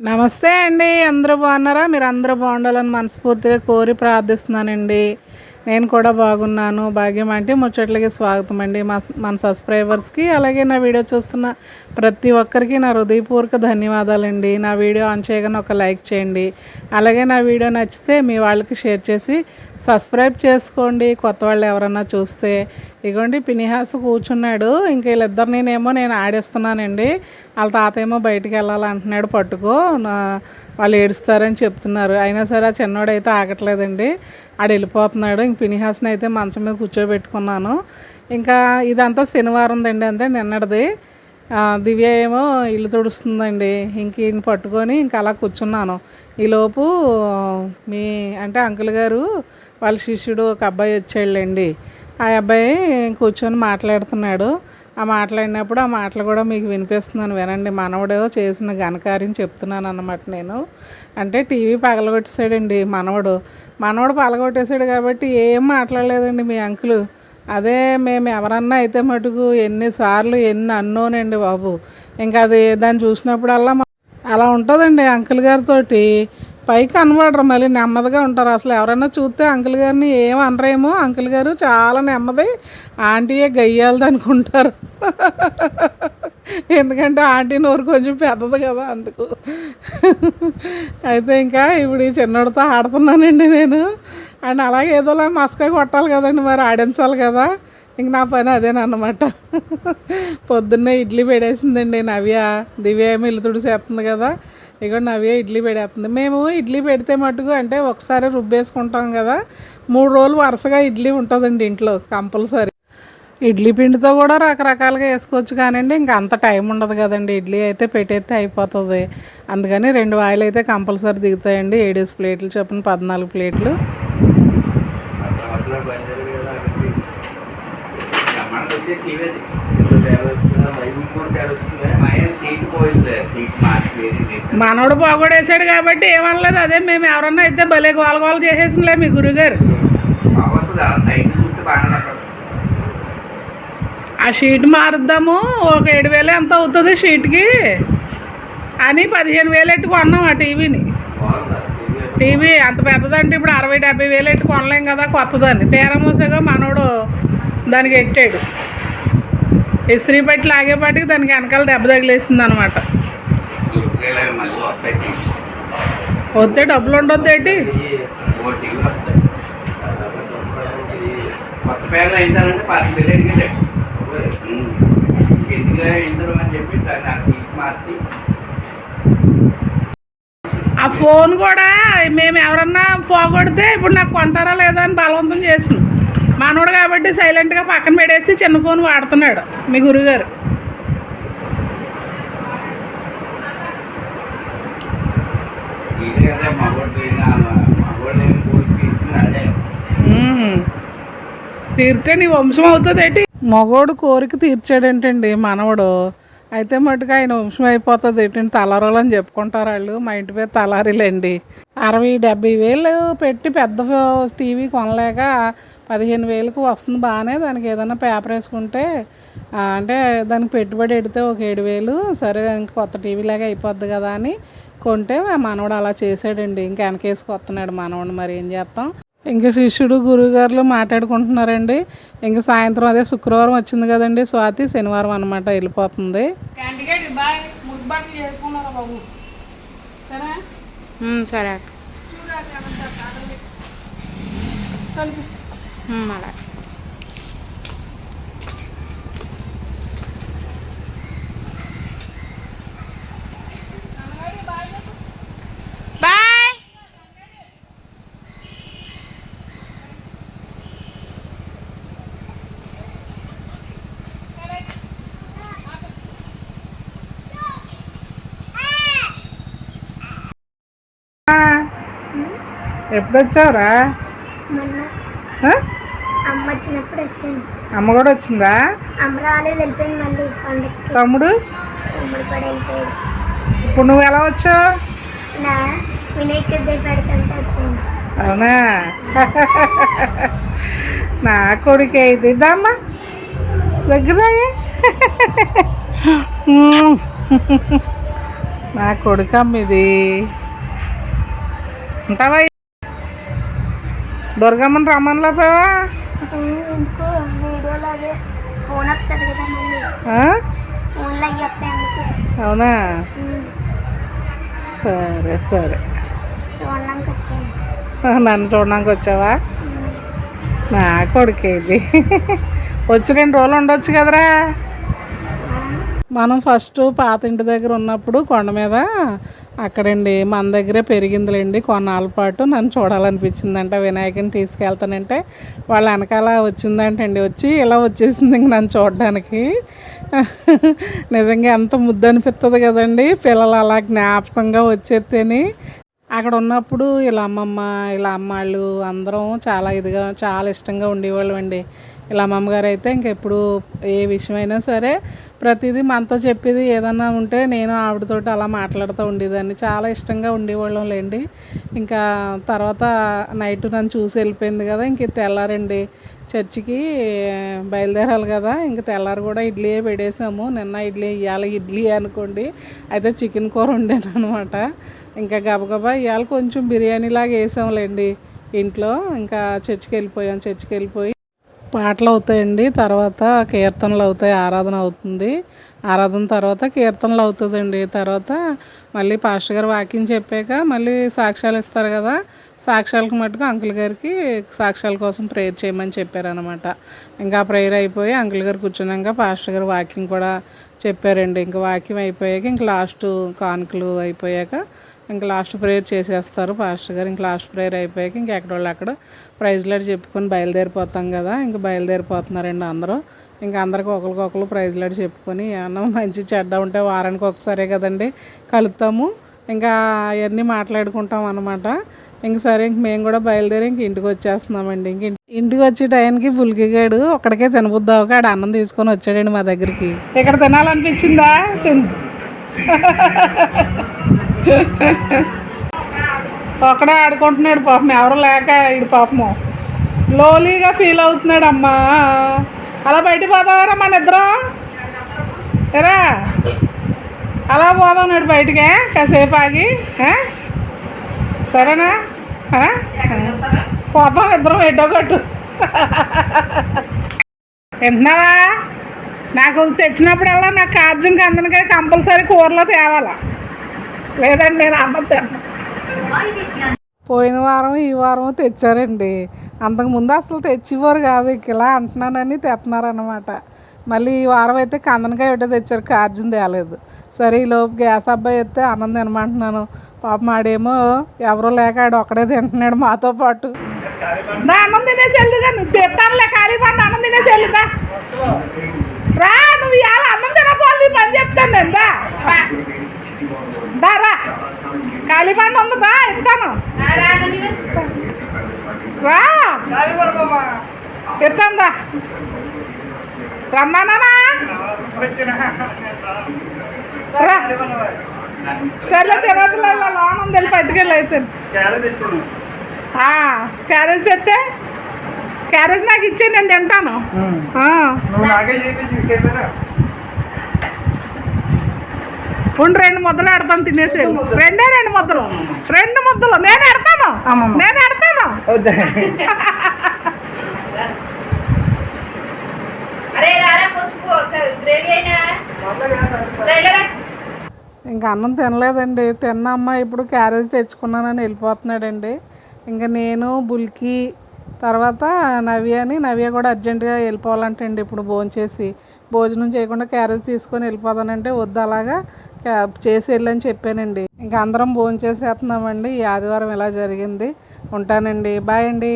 నమస్తే అండి అందరూ బాగున్నారా? మీరు అందరూ బాగుండాలని మనస్ఫూర్తిగా కోరి ప్రార్థిస్తున్నానండి. నేను కూడా బాగున్నాను. భాగ్యం అంటే ముచ్చట్లకి స్వాగతం అండి. మా మన సబ్స్క్రైబర్స్కి అలాగే నా వీడియో చూస్తున్న ప్రతి ఒక్కరికి నా హృదయపూర్వక ధన్యవాదాలండి. నా వీడియో ఆన్ చేయగానే ఒక లైక్ చేయండి. అలాగే నా వీడియో నచ్చితే మీ వాళ్ళకి షేర్ చేసి సబ్స్క్రైబ్ చేసుకోండి. కొత్త వాళ్ళు ఎవరన్నా చూస్తే. ఇగోండి పినిహాస్ కూర్చున్నాడు. ఇంక వీళ్ళిద్దరినేమో నేను ఆడేస్తున్నానండి. వాళ్ళ తాత ఏమో బయటికి వెళ్ళాలంటున్నాడు. పట్టుకో వాళ్ళు ఏడుస్తారని చెప్తున్నారు. అయినా సరే ఆ చిన్నోడైతే ఆగట్లేదండి. ఆడు వెళ్ళిపోతున్నాడు. ఇంక పినిహాస్ని అయితే మంచం మీద కూర్చోబెట్టుకున్నాను. ఇంకా ఇదంతా శనివారం దండి అంతే నిన్నటిది. దివ్య ఏమో ఇల్లు తుడుస్తుందండి. ఇంక ఈయన పట్టుకొని ఇంకా అలా కూర్చున్నాను. ఈలోపు మీ అంటే అంకుల్ గారు వాళ్ళ శిష్యుడు ఒక అబ్బాయి వచ్చాళ్ళండి ఆ అబ్బాయి కూర్చొని మాట్లాడుతున్నాడు. ఆ మాట్లాడినప్పుడు ఆ మాటలు కూడా మీకు వినిపిస్తున్నాను వినండి. మనవడు చేసిన ఘనకార్యం చెప్తున్నాను అన్నమాట నేను. అంటే టీవీ పగలగొట్టేసాడండి మనవడు. మనవడు పగలగొట్టేసాడు కాబట్టి ఏం మాట్లాడలేదండి మీ అంకులు. అదే మేము ఎవరన్నా అయితే మటుకు ఎన్నిసార్లు ఎన్ని అన్నోనండి బాబు. ఇంకా అది దాన్ని చూసినప్పుడల్లా అలా ఉంటుందండి అంకుల్ గారితోటి. పైకి కనబడరు మళ్ళీ నెమ్మదిగా ఉంటారు. అసలు ఎవరైనా చూస్తే అంకుల్ గారిని ఏం అనరేమో. అంకుల్ గారు చాలా నెమ్మది. ఆంటీయే గయ్యాలది అనుకుంటారు. ఎందుకంటే ఆంటీ నోరు కొంచెం పెద్దది కదా అందుకు. అయితే ఇంకా ఇప్పుడు ఈ చిన్నోడితో ఆడుతున్నానండి నేను. అండ్ అలాగే ఏదోలా మస్కా కొట్టాలి కదండి మరి ఆడించాలి కదా. ఇంక నా పని అదేనమాట పొద్దున్నే ఇడ్లీ పెడేసిందండి నవ్య. దివ్య ఏమో ఇల్లు తుడిసేస్తుంది కదా. ఇక నవ్వే ఇడ్లీ పెడేస్తుంది. మేము ఇడ్లీ పెడితే మటుకు అంటే ఒకసారి రుబ్బేసుకుంటాం కదా మూడు రోజులు వరుసగా ఇడ్లీ ఉంటుందండి ఇంట్లో కంపల్సరీ. ఇడ్లీ పిండితో కూడా రకరకాలుగా వేసుకోవచ్చు కానండి ఇంకా అంత టైం ఉండదు కదండి. ఇడ్లీ అయితే పెట్టేస్తే అయిపోతుంది. అందుకని రెండు ఆయిల్ అయితే కంపల్సరీ దిగుతాయండి. ఏడేసి ప్లేట్లు చొప్పున పద్నాలుగు ప్లేట్లు. టీవీ మనోడు బాగోడేసాడు కాబట్టి ఏమనలేదు. అదే మేము ఎవరన్నా అయితే భలే గోల గోల చేసేసినలే మీ గురుగారు. ఆ షీట్ మారుద్దాము. ఒక ఏడు వేలు ఎంత అవుతుంది షీట్కి? అని పదిహేను వేలు ఎట్టు కొన్నాం ఆ టీవీని. టీవీ? అంత పెద్దదంటే ఇప్పుడు అరవై డెబ్బై వేలు ఎట్టు కొనలేం కదా కొత్తదాన్ని. తీరమోసగా మనోడు దానికి ఎట్టాడు ఇస్త్రీ పెట్టి లాగేపాటికి దానికి వెనకాల దెబ్బ తగిలేసింది అనమాట వద్దే వస్తే డబ్బులు ఉండొద్దు ఏంటి? ఆ ఫోన్ కూడా మేము ఎవరన్నా పోగొడితే ఇప్పుడు నాకు కొంటారా లేదా అని బలవంతం చేసినాం మనోడు కాబట్టి సైలెంట్గా పక్కన పెట్టేసి చిన్న ఫోన్ వాడుతున్నాడు మీ గురుగారు. తీరితే నీ వంశం అవుతుంది ఏంటి మగోడు కోరిక తీర్చాడేంటండి మనవడు. అయితే మటుకు ఆయన వంశం అయిపోతుంది ఏంటంటే తలారోలు అని చెప్పుకుంటారు వాళ్ళు. మా ఇంటి పేరు తలారీలండి. అరవై డెబ్బై వేలు పెట్టి పెద్ద టీవీ కొనలేక పదిహేను వేలకు వస్తుంది బాగానే. దానికి ఏదైనా పేపర్ వేసుకుంటే అంటే దానికి పెట్టుబడి పెడితే ఒక ఏడు వేలు. సరే ఇంక కొత్త టీవీ లాగా అయిపోద్ది కదా అని కొంటే మనవడు అలా చేసాడండి ఇంకా వెనకేసుకొస్తున్నాడు మనవడు మరి ఏం చేస్తాం? ఇంకా శిష్యుడు గురువుగారులు మాట్లాడుకుంటున్నారండి. ఇంకా సాయంత్రం అదే శుక్రవారం వచ్చింది కదండి. స్వాతి శనివారం అనమాట వెళ్ళిపోతుంది. సరే అక్క మ్మ్, అలాగే బాయ్ ఎప్పుడు వచ్చావురా? అమ్మ వచ్చినప్పుడు వచ్చాను. అమ్మ కూడా వచ్చిందా? అమ్మ రాలేదు వెళ్ళిపోయింది మళ్ళీ పండక్కి. తమ్ముడు? తమ్ముడు కూడా వెళ్ళిపోయాడు. ఇప్పుడు నువ్వు ఎలా వచ్చావు? నా వినాయక దే పెడుతుంటే వచ్చాను. అవునా? నా కొడుకే ఇది. ఇద్దామా దగ్గర నా కొడుకమ్మ ఇది. ఉంటావా అయ్యి వస్తాయి అందుకు. అవునా? సరే సరే. నన్ను చూడడానికి వచ్చావా? నా కొడుకే ఇది. వచ్చి రెండు రోజులు ఉండొచ్చు కదరా? మనం ఫస్ట్ పాత ఇంటి దగ్గర ఉన్నప్పుడు కొండ మీద అక్కడండి మన దగ్గరే పెరిగిందిలేండి. కొన్నాళ్ళ పాటు నన్ను చూడాలనిపించిందంట. వినాయకుని తీసుకెళ్తానంటే వాళ్ళ వెనకాల వచ్చిందంటండి. వచ్చి ఇలా వచ్చేసింది ఇంక నన్ను చూడడానికి. నిజంగా ఎంత ముద్దు అనిపిస్తుంది కదండి. పిల్లలు అలా జ్ఞాపకంగా వచ్చేస్తేనే అక్కడ ఉన్నప్పుడు ఇలా అమ్మమ్మ ఇలా అమ్మాళ్ళు అందరం చాలా ఇదిగా చాలా ఇష్టంగా ఉండేవాళ్ళం అండి ఇలా అమ్మమ్మగారు అయితే ఇంకెప్పుడు ఏ విషయమైనా సరే ప్రతిదీ మనతో చెప్పేది ఏదన్నా ఉంటే నేను ఆవిడతోటి అలా మాట్లాడుతూ ఉండేదాన్ని. చాలా ఇష్టంగా ఉండేవాళ్ళం లేండి. ఇంకా తర్వాత నైట్ నన్ను చూసి వెళ్ళిపోయింది కదా ఇంక తెల్లారండి. చర్చికి బయలుదేరాలి కదా ఇంక తెల్లారి కూడా ఇడ్లీయే పెడేసాము నిన్న ఇడ్లీ ఇవాళ ఇడ్లీ అనుకోండి. అయితే చికెన్ కూర వండాను అనమాట ఇంకా గబగబా ఇవాళ కొంచెం బిర్యానీలాగా వేసాంలేండి ఇంట్లో. ఇంకా చర్చికి వెళ్ళిపోయాం చర్చికి వెళ్ళిపోయి పాటలు అవుతాయండి. తర్వాత కీర్తనలు అవుతాయి ఆరాధన అవుతుంది. ఆరాధన తర్వాత కీర్తనలు అవుతుందండి. తర్వాత మళ్ళీ పాస్టర్ గారు వాక్యం చెప్పాక మళ్ళీ సాక్ష్యాలు ఇస్తారు కదా. సాక్ష్యాలకు మటుకు అంకుల్ గారికి సాక్ష్యాల కోసం ప్రేయర్ చేయమని చెప్పారనమాట ఇంకా ప్రేయర్ అయిపోయి అంకుల్ గారు కూర్చున్నాక పాస్టర్ గారు వాక్యం కూడా చెప్పారండి. ఇంకా వాక్యం అయిపోయాక ఇంకా లాస్ట్ కానుకలు అయిపోయాక ఇంకా లాస్ట్ ప్రేయర్ చేసేస్తారు పాస్టర్ గారు. ఇంక లాస్ట్ ప్రేయర్ అయిపోయాక ఇంక ఎక్కడ వాళ్ళు అక్కడ ప్రైజ్లాట్ చెప్పుకొని బయలుదేరిపోతాం కదా. ఇంక బయలుదేరిపోతున్నారండి అందరూ. ఇంకా అందరికి ఒకరికొకరు ప్రైజ్లాట్ చెప్పుకొని ఏమన్నా మంచి చెడ్డ ఉంటే వారానికి ఒకసారే కదండి కలుస్తాము ఇంకా అవన్నీ మాట్లాడుకుంటాం అనమాట ఇంక సరే ఇంక మేము కూడా బయలుదేరి ఇంక ఇంటికి వచ్చేస్తున్నామండి. ఇంక ఇంటి- ఇంటికి వచ్చే టైంకి పులికిగాడు ఒక్కడికే తినబుద్దావుక ఆడ అన్నం తీసుకొని వచ్చాడండి మా దగ్గరికి. ఇక్కడ తినాలనిపించిందా? తిను ఒక్కడే ఆడుకుంటున్నాడు పాపం ఎవరు లేక ఇడు పాపము. లోలీగా ఫీల్ అవుతున్నాడు అమ్మా. అలా బయటికి పోతావారా మన ఇద్దరం? ఎరా అలా పోదాం నాడు బయటికే కాసేపు ఆగి సరేనా? పోతాం ఇద్దరం ఎటో కట్టు. వింటున్నావా? నాకు తెచ్చినప్పుడల్లా నాకు కార్జుంకి అందరికీ కంపల్సరీ కూరలో తేవాలా? లేదండి నేను అన్నం తిన్నాను పోయిన వారం ఈ వారం తెచ్చారండి. అంతకుముందు అసలు తెచ్చివ్వరు కాదు ఇక ఇలా అంటున్నానని తెస్తున్నారనమాట మళ్ళీ ఈ వారం అయితే కందనకాయ ఒకటే తెచ్చారు కార్జున్ తేలేదు. సరే ఈ లోపు గ్యాస్ అబ్బాయి వస్తే అన్నం తినమంటున్నాను. పాపం ఆడేమో ఎవరో లేక ఆడు ఒక్కడే తింటున్నాడు మాతో పాటు. నా అన్నం తినేసి వెళ్దుగా నువ్వు తిట్టానులే ఖాళీ పండు అన్నం తినేసి వెళ్దా రా. నువ్వు ఇవాళ అన్నం తినపోవాలి పని చెప్తాను దా. దా రా ఖాళీ పండు ఉందా ఇస్తాను రా ఇస్తాందా రమ్మానా రా. సర్లే తినదులే లోన్ ఉంది వెళ్ళి పట్టుకెళ్ళి అయితే. క్యారేజ్ తెస్తే క్యారేజ్ నాకు ఇచ్చే నేను తింటాను ఆ. నువ్వు నాకే చేయించి కెమెరా ఉండు రెండు ముద్దలు ఎడతాను తినేసి రెండే రెండు ముద్దలు. రెండు ముద్దలు. నేను ఎడతాను. నేను ఎడతాను ఇంకా అన్నం తినలేదండి. తిన్న అమ్మ ఇప్పుడు క్యారేజ్ తెచ్చుకున్నానని వెళ్ళిపోతున్నాడండి. ఇంకా నేను బుల్కి తర్వాత నవ్యని నవ్య కూడా అర్జెంటుగా వెళ్ళిపోవాలంటండి. ఇప్పుడు భోంచేసి భోజనం చేయకుండా క్యారేజ్ తీసుకొని వెళ్ళిపోతానంటే వద్దు అలాగా క్యాబ్ చేసి వెళ్ళని చెప్పానండి. ఇంకా అందరం భోంచేసేస్తున్నామండి ఈ ఆదివారం ఇలా జరిగింది. ఉంటానండి. బాయ్ అండి.